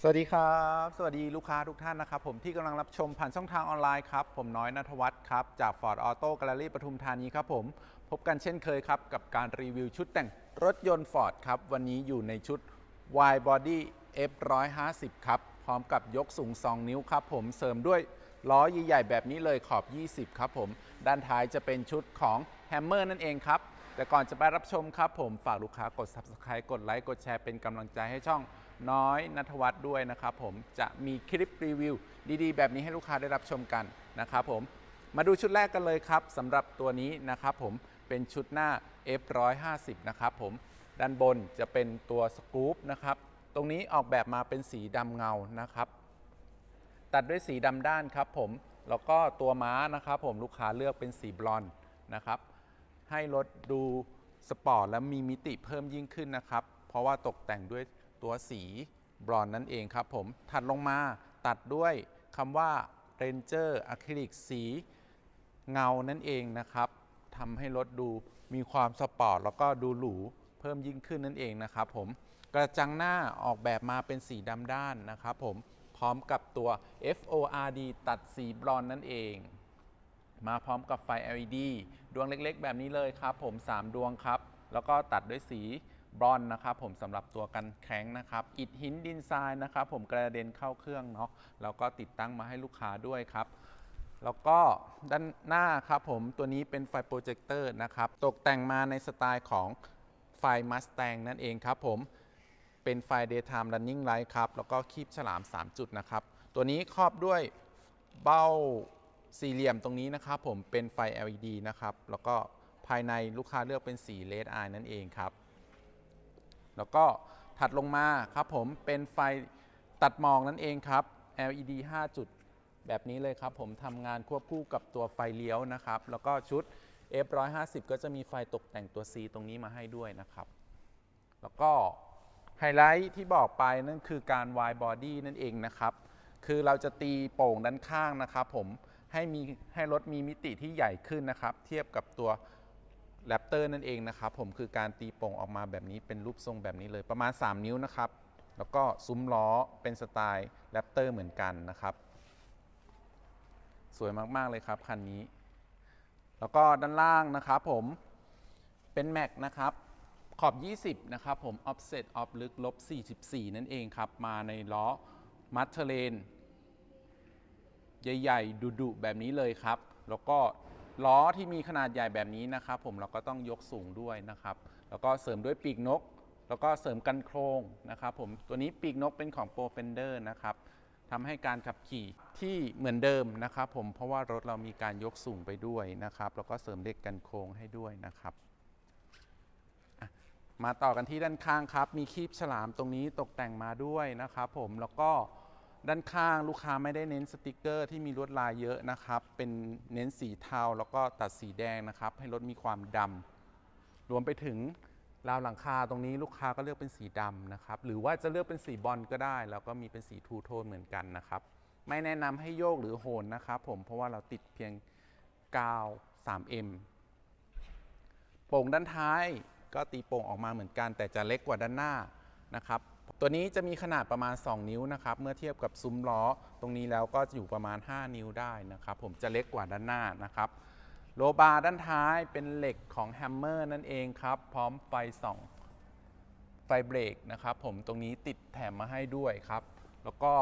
สวัสดีครับ สวัสดีลูกค้าทุกท่านนะครับ ผมที่กำลังรับชมผ่านช่องทางออนไลน์ครับ ผมน้อยนัทวัฒน์ครับ จาก Ford Auto Gallery ปทุมธานีครับผม พบกันเช่นเคยครับ กับการรีวิวชุดแต่งรถยนต์ Ford ครับ วันนี้อยู่ในชุด Wide Body F150 ครับ พร้อมกับยกสูง 2 นิ้วครับผมเสริมด้วยล้อใหญ่ๆแบบนี้เลยขอบ 20 ครับผม ด้านท้ายจะเป็นชุดของ Hammer นั่นเองครับแต่ก่อนจะไปรับชมครับผมฝากลูกค้ากด Subscribe กดไลค์กดแชร์เป็นกำลังใจให้ช่อง น้อยนัทวัฒน์ด้วยนะครับผมจะมีคลิปรีวิว ดีๆ แบบนี้ให้ลูกค้าได้รับชมกันนะครับผมมาดูชุดแรกกันเลยครับสำหรับตัวนี้นะครับผมเป็นชุดหน้า F150 นะครับผมด้านบนจะเป็นตัวสกู๊ปนะครับตรงนี้ออกแบบมาเป็นสีดำเงานะครับ ตัดด้วยสีดำด้านครับผมแล้วก็ตัวม้านะครับผมลูกค้าเลือกเป็นสีบลอนด์นะครับ ให้รถดูสปอร์ตและมีมิติเพิ่มยิ่งขึ้นนะครับ เพราะว่าตกแต่งด้วย ตัวสีบลอนนั่นเองครับผม ถัดลงมาตัดด้วยคำว่า Ranger อะคริลิกสีเงานั่นเองนะครับทำให้รถดูมีความสปอร์ตแล้วก็ดูหรูเพิ่มยิ่งขึ้นนั่นเองนะครับผม กระจังหน้าออกแบบมาเป็นสีดำด้านนะครับผม พร้อมกับตัว FORD ตัดสีบลอนนั่นเองมาพร้อมกับไฟ LED ดวงเล็กๆ แบบนี้เลยครับผม 3 ดวงครับ แล้วก็ตัดด้วยสี บรอนนะครับผมสำหรับตัวกันแข็งนะครับ อิฐหินดินทรายนะครับผมกระเด็นเข้าเครื่องเนาะแล้วก็ติดตั้งมาให้ลูกค้าด้วยครับแล้วก็ด้านหน้าครับผมตัวนี้เป็นไฟโปรเจคเตอร์นะครับตกแต่งมาในสไตล์ของไฟ Mustang นั่นเองครับผมเป็นไฟ daytime running light ครับ แล้วก็คีบฉลาม 3 จุดนะครับ ตัวนี้ครอบด้วยเบ้าสี่เหลี่ยมตรงนี้นะครับผมเป็นไฟ LED นะครับ แล้วก็ภายในลูกค้าเลือกเป็นสี red eye นั่นเองครับ แล้วก็ถัดลงมาครับผมเป็นไฟตัดหมอกนั่นเองครับ LED 5 จุดแบบนี้เลยครับ ผมทำงานควบคู่กับตัวไฟเลี้ยวนะครับ แล้วก็ชุด F150 ก็จะมีไฟตกแต่งตัว C ตรงนี้มาให้ด้วยนะครับ แล้วก็ไฮไลท์ที่บอกไปนั่นคือการ wide body นั่นเองนะครับ คือเราจะตีโป่งด้านข้างนะครับ ผมให้มีให้รถมีมิติที่ใหญ่ขึ้นนะครับ เทียบกับตัว แรปเตอร์นั่นเองนะครับผมคือการตีโป่งออกมาแบบนี้เป็นรูปทรงแบบนี้เลยประมาณ 3 นิ้วนะครับ แล้วก็ซุ้มล้อเป็นสไตล์แรปเตอร์เหมือนกันนะครับ สวยมากๆเลยครับคันนี้ แล้วก็ด้านล่างนะครับผมเป็นแม็กนะครับขอบ 20 นะครับผม offset off ลึกลบ 44 นั่นเองครับ มาในล้อมัตเทเลนใหญ่ ๆ ดุๆแบบนี้เลยครับ แล้วก็ ล้อที่มีขนาดใหญ่แบบนี้นะครับผมเราก็ต้องยกสูงด้วยนะครับ แล้วก็เสริมด้วยปีกนก แล้วก็เสริมกันโครงนะครับผมตัวนี้ปีกนกเป็นของ Pro Fender นะครับทำให้การขับขี่ที่เหมือนเดิมนะครับผมเพราะว่ารถเรามีการยกสูงไปด้วยนะครับ แล้วก็เสริมเหล็กกันโครงให้ด้วยนะครับมาต่อกันที่ด้านข้างครับ มีคีบฉลามตรงนี้ตกแต่งมาด้วยนะครับผมแล้วก็ ด้านข้างลูกค้าไม่ได้เน้นสติกเกอร์ที่มีลวดลายเยอะนะครับ เป็นเน้นสีเทาแล้วก็ตัดสีแดงนะครับ ให้รถมีความดำรวมไปถึงราวหลังคาตรงนี้ลูกค้าก็เลือกเป็นสีดำนะครับ หรือว่าจะเลือกเป็นสีบอลก็ได้ แล้วก็มีเป็นสีทูโทนเหมือนกันนะครับ ไม่แนะนำให้โยกหรือโหนนะครับผมเพราะว่าเราติดเพียงกาว 3M โป่งด้านท้ายก็ตีโป่งออกมาเหมือนกัน แต่จะเล็กกว่าด้านหน้านะครับ ตัวนี้จะมีขนาดประมาณ 2 นิ้วนะครับเมื่อเทียบกับซุ้มล้อ ตรงนี้แล้วก็อยู่ประมาณ 5 นิ้วได้นะครับผมจะเล็กกว่าด้านหน้านะครับโลบาร์ด้านท้ายเป็นเหล็กของแฮมเมอร์นั่นเองครับพร้อมไฟส่องไฟเบรกนะครับผมตรงนี้ติดแถมมาให้ด้วยครับ แล้วก็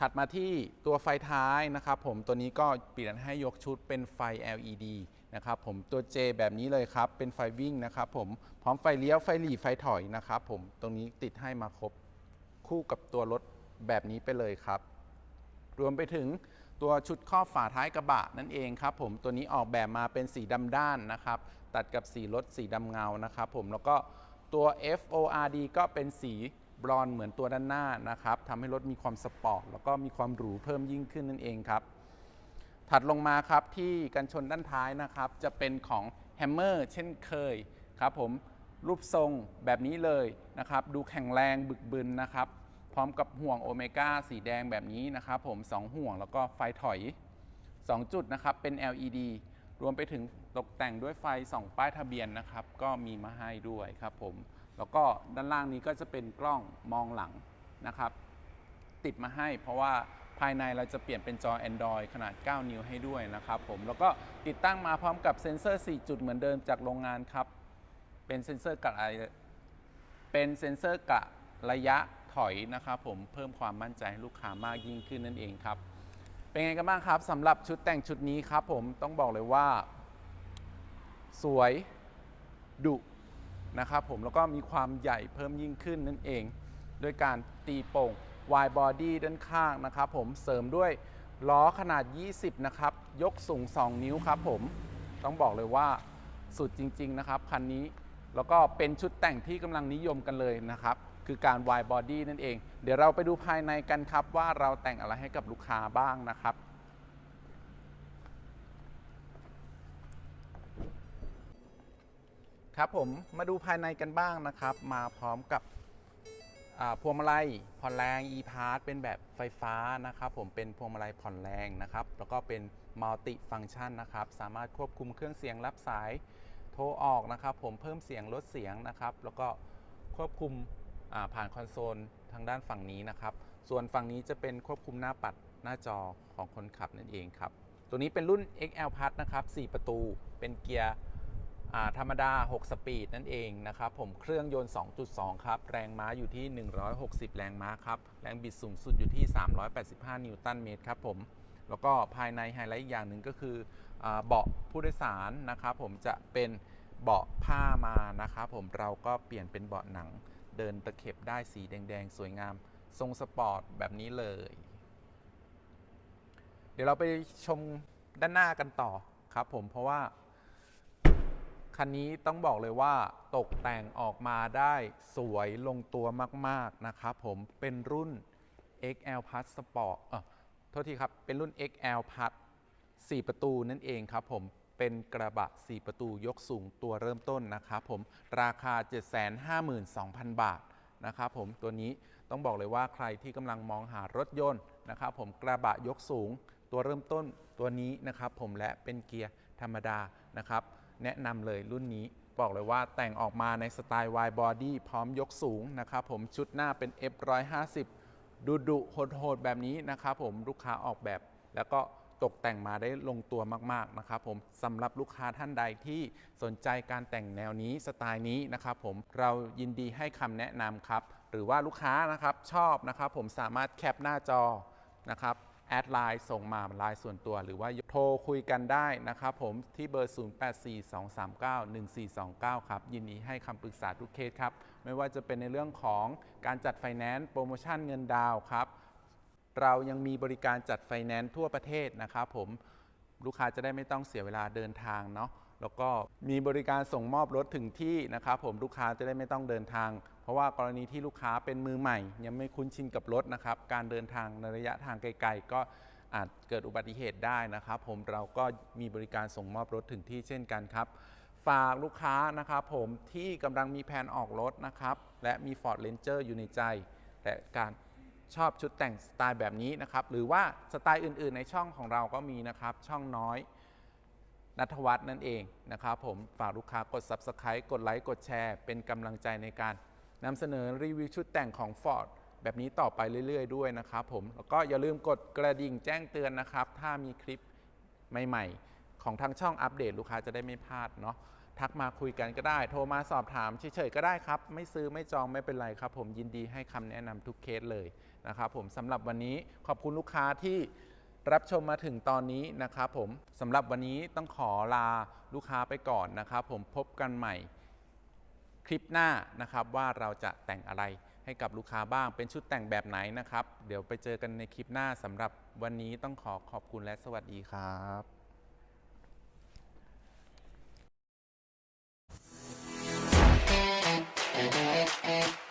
ถัดมาที่ตัวไฟท้ายนะครับผมตัวนี้ก็เปลี่ยนให้ยกชุดเป็นไฟ LED นะครับผมตัว J แบบนี้เลยครับ เป็นไฟวิ่งนะครับผมพร้อมไฟเลี้ยวไฟหลีไฟถอยนะครับผมตรงนี้ติดให้มาครบคู่กับตัวรถแบบนี้ไปเลยครับ รวมไปถึงตัวชุดครอบฝาท้ายกระบะนั่นเองครับผมตัวนี้ออกแบบมาเป็นสีดำด้านนะครับ ตัดกับสีรถสีดำเงานะครับผมแล้วก็ตัว FORD ก็เป็นสีบรอนเหมือนตัวด้านหน้านะครับทำให้รถมีความสปอร์ตแล้วก็มีความหรูเพิ่มยิ่งขึ้นนั่นเองครับ ถัดลงมาครับที่กันชนด้านท้ายนะครับ จะเป็นของแฮมเมอร์เช่นเคยครับผมรูปทรงแบบนี้เลยนะครับ ดูแข็งแรงบึกบึนนะครับ พร้อมกับห่วงโอเมก้าสีแดงแบบนี้นะครับผม 2 ห่วงแล้วก็ไฟถอย 2 จุดนะครับ เป็น LED รวมไปถึงตกแต่งด้วยไฟสองป้ายทะเบียนนะครับ ก็มีมาให้ด้วยครับผม แล้วก็ด้านล่างนี้ก็จะเป็นกล้องมองหลังนะครับ ติดมาให้เพราะว่า ภายในเราจะเปลี่ยนเป็นจอ Android ขนาด 9 นิ้วให้ด้วยนะครับผมแล้วก็ติดตั้งมาพร้อมกับเซ็นเซอร์ 4 จุดเหมือนเดิมจากโรงงานครับ เป็นเซ็นเซอร์กะเป็นเซ็นเซอร์กะระยะถอยนะครับผมเพิ่มความมั่นใจให้ลูกค้ามากยิ่งขึ้นนั่นเองครับ เป็นไงกันบ้างครับสำหรับชุดแต่งชุดนี้ครับผมต้องบอกเลยว่า สวยดุนะครับผมแล้วก็มีความใหญ่เพิ่มยิ่งขึ้นนั่นเอง ด้วยการตีโป่ง wide body ด้านข้างนะครับผมเสริมด้วยล้อขนาด 20 นะครับ ยกสูง 2 นิ้วครับผมต้องบอกเลยว่าสุดจริง ๆ นะครับ คันนี้แล้วก็เป็นชุดแต่งที่กำลังนิยมกันเลยนะครับ คือการ wide body นั่นเอง เดี๋ยวเราไปดูภายในกันครับ ว่าเราแต่งอะไรให้กับลูกค้าบ้างนะครับครับผมมาดูภายในกันบ้างนะครับ มาพร้อมกับ พวงมาลัยผ่อนแรง e-part เป็นแบบไฟฟ้านะครับ ผมเป็นพวงมาลัยผ่อนแรงนะครับ แล้วก็เป็นมัลติฟังชันนะครับ สามารถควบคุมเครื่องเสียงรับสายโทรออกนะครับ ผมเพิ่มเสียงลดเสียงนะครับ แล้วก็ควบคุมอ่าผ่านคอนโซลทางด้านฝั่งนี้นะครับ ส่วนฝั่งนี้จะเป็นควบคุมหน้าปัดหน้าจอของคนขับนั่นเองครับ ตัวนี้เป็นรุ่น XL Plus นะครับ 4 ประตู เป็นเกียร์ ธรรมดา 6 สปีดนั่นเองนะครับ ผมเครื่องยนต์ 2.2 ครับ แรงม้าอยู่ที่ 160 แรงม้าครับ แรงบิดสูงสุดอยู่ที่ 385 นิวตันเมตรครับผม แล้วก็ภายในไฮไลท์อีกอย่างหนึ่งก็คือเบาะผู้โดยสารนะครับผมจะเป็นเบาะผ้ามานะครับผมเราก็เปลี่ยนเป็นเบาะหนัง เดินตะเข็บได้สีแดง ๆ สวยงาม ทรงสปอร์ตแบบนี้เลย เดี๋ยวเราไปชมด้านหน้ากันต่อครับผมเพราะว่า คันนี้ต้องบอกเลยว่าตกแต่งออกมาได้สวยลงตัวมาก ๆ นะครับผมเป็นรุ่น XL Plus Sport เออโทษทีครับ เป็นรุ่น XL Plus 4 ประตูนั่นเองครับผมเป็นกระบะ 4 ประตูยกสูงตัวเริ่มต้นนะครับผมราคา 752,000 บาทนะครับผมตัวนี้ต้องบอกเลยว่าใครที่กำลังมองหารถยนต์นะครับผมกระบะยกสูงตัวเริ่มต้นตัวนี้นะครับผมและเป็นเกียร์ธรรมดานะครับ แนะนำเลยรุ่นนี้บอกเลยว่าแต่งออกมาในสไตล์ wide body พร้อมยกสูงนะครับผมชุดหน้าเป็น F150 ดุดุโหดๆแบบนี้นะครับผมลูกค้าออกแบบ แล้วก็ตกแต่งมาได้ลงตัวมากๆนะครับผมสำหรับลูกค้าท่านใดที่สนใจการแต่งแนวนี้สไตล์นี้นะครับผมเรายินดีให้คำแนะนำครับ หรือว่าลูกค้านะครับชอบนะครับผมสามารถแคปหน้าจอนะครับ แอดไลน์ส่งมาไลน์ส่วนตัว หรือว่าโทรคุยกันได้นะครับผมที่เบอร์ 0842391429 ครับ ยินดีให้คำปรึกษาทุกเคสครับ ไม่ว่าจะเป็นในเรื่องของการจัดไฟแนนซ์โปรโมชั่นเงินดาวครับ เรายังมีบริการจัดไฟแนนซ์ทั่วประเทศนะครับผมลูกค้าจะได้ไม่ต้องเสียเวลาเดินทางเนาะ แล้วก็มีบริการส่งมอบรถถึงที่นะครับผมลูกค้าจะได้ไม่ต้องเดินทาง เพราะว่ากรณีที่ลูกค้าเป็นมือใหม่ ยังไม่คุ้นชินกับรถนะครับการเดินทางในระยะทางไกล ๆ ก็อาจเกิดอุบัติเหตุได้นะครับผมเราก็มีบริการส่งมอบรถถึงที่เช่นกันครับ ฝากลูกค้านะครับผมที่กำลังมีแผนออกรถนะครับและมี Ford Ranger อยู่ในใจ และการชอบชุดแต่งสไตล์แบบนี้นะครับหรือว่าสไตล์อื่นๆ ในช่องของเราก็มีนะครับช่องน้อย นัทวัฒน์นั่นเองนะครับผมฝากลูกค้ากด Subscribe กดไลค์กดแชร์ เป็นกำลังใจในการนำเสนอรีวิวชุดแต่งของ Ford แบบนี้ต่อไปเรื่อย ๆ ด้วยนะครับผมแล้วก็อย่าลืมกดกระดิ่งแจ้งเตือนนะครับ ถ้ามีคลิปใหม่ ๆ ของทางช่องอัปเดตลูกค้าจะได้ไม่พลาดเนาะทักมาคุยกันก็ได้ โทรมาสอบถามเฉยๆก็ได้ครับ ไม่ซื้อไม่จองไม่เป็นไรครับ ผมยินดีให้คำแนะนำทุกเคสเลยนะครับผมสำหรับวันนี้ขอบคุณลูกค้าที่ รับชมมาถึงตอนนี้นะครับผมสำหรับวันนี้ต้องขอลาลูกค้าไปก่อนนะครับ ผมพบกันใหม่ คลิปหน้านะครับว่าเราจะแต่งอะไรให้กับลูกค้าบ้างเป็นชุดแต่งแบบไหนนะครับ เดี๋ยวไปเจอกันในคลิปหน้าสำหรับวันนี้ต้องขอขอบคุณและสวัสดีครับ